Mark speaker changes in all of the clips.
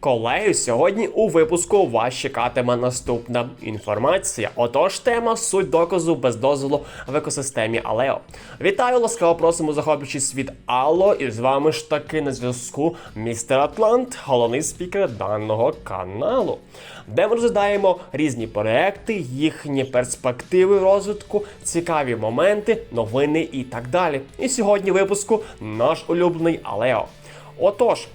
Speaker 1: Колеги, сьогодні у випуску вас чекатиме наступна інформація. Отож, тема суть доказу без дозволу в екосистемі Алео. Вітаю, ласкаво просимо захоплюючий світ Алло, і з вами ж таки на зв'язку містер Атлант, головний спікер даного каналу, де ми розглядаємо різні проекти, їхні перспективи розвитку, цікаві моменти, новини і так далі. І сьогодні в випуску наш улюблений Алео. Отож.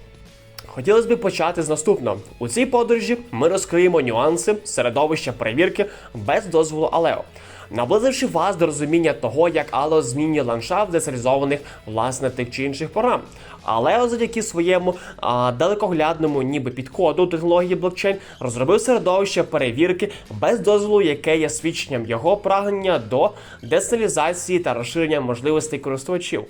Speaker 1: Хотілося б почати з наступного. У цій подорожі ми розкриємо нюанси середовища перевірки без дозволу Алео, наблизивши вас до розуміння того, як Алео змінює ландшафт децентралізованих власне тих чи інших програм. Алео завдяки своєму а, далекоглядному, ніби підходу технології блокчейн, розробив середовище перевірки без дозволу, яке є свідченням його прагнення до децентралізації та розширення можливостей користувачів.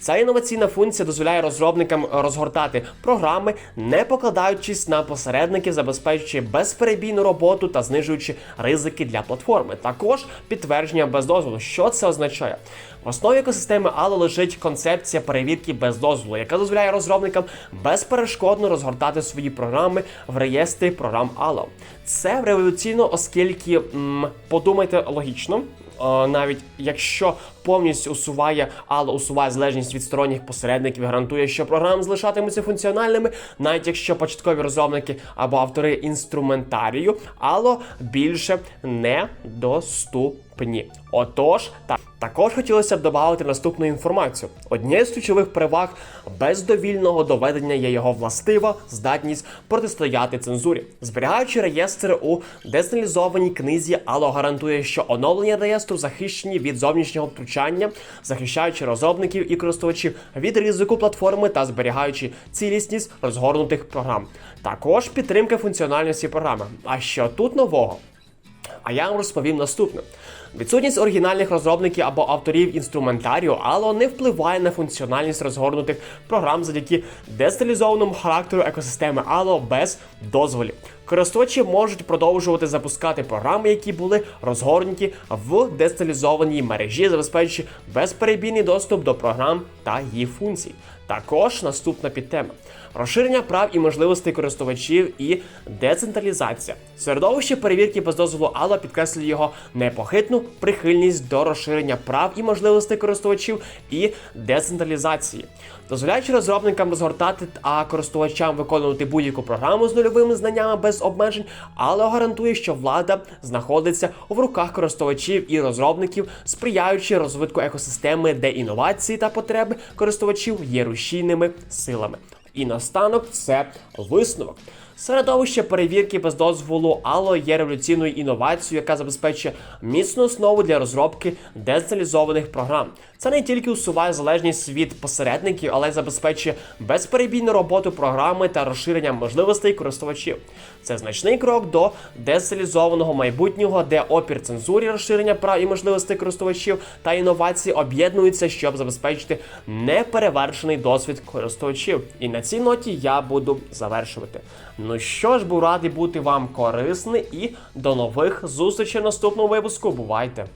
Speaker 1: Ця інноваційна функція дозволяє розробникам розгортати програми, не покладаючись на посередників, забезпечуючи безперебійну роботу та знижуючи ризики для платформи. Також підтвердження без дозволу. Що це означає? В основі екосистеми Allo лежить концепція перевірки без дозволу, яка дозволяє розробникам безперешкодно розгортати свої програми в реєстрі програм Allo. Це революційно, оскільки м, подумайте логічно. Е, навіть якщо повністю усуває, але усуває залежність від сторонніх посередників, гарантує, що програми залишатимуться функціональними, навіть якщо початкові розробники або автори інструментарію, але більше не доступні. Отож, так. Також хотілося б додати наступну інформацію. Однією з ключових переваг бездовільного доведення є його властива здатність протистояти цензурі. Зберігаючи реєстри у децентралізованій книзі, Allo гарантує, що оновлення реєстру захищені від зовнішнього втручання, захищаючи розробників і користувачів від ризику платформи та зберігаючи цілісність розгорнутих програм. Також підтримка функціональності програми. А що тут нового? А я вам розповім наступне: відсутність оригінальних розробників або авторів інструментарію Allo не впливає на функціональність розгорнутих програм завдяки децентралізованому характеру екосистеми Allo без дозволів. Користувачі можуть продовжувати запускати програми, які були розгорнуті в децентралізованій мережі, забезпечуючи безперебійний доступ до програм та її функцій. Також наступна підтема. Розширення прав і можливостей користувачів і децентралізація. Середовище перевірки без дозволу Allo підкреслює його непохитну прихильність до розширення прав і можливостей користувачів і децентралізації, дозволяючи розробникам розгортати а користувачам виконувати будь-яку програму з нульовими знаннями без обмежень, але гарантує, що влада знаходиться в руках користувачів і розробників, сприяючи розвитку екосистеми, де інновації та потреби користувачів є рушійними силами. І наостанок це висновок. Середовище перевірки без дозволу Allo є революційною інновацією, яка забезпечує міцну основу для розробки децентралізованих програм. Це не тільки усуває залежність від посередників, але й забезпечує безперебійну роботу програми та розширення можливостей користувачів. Це значний крок до децентралізованого майбутнього, де опір цензурі, розширення прав і можливостей користувачів та інновації об'єднуються, щоб забезпечити неперевершений досвід користувачів. І на цій ноті я буду завершувати. Ну що ж, був радий бути вам корисний і до нових зустрічей в наступному випуску. Бувайте!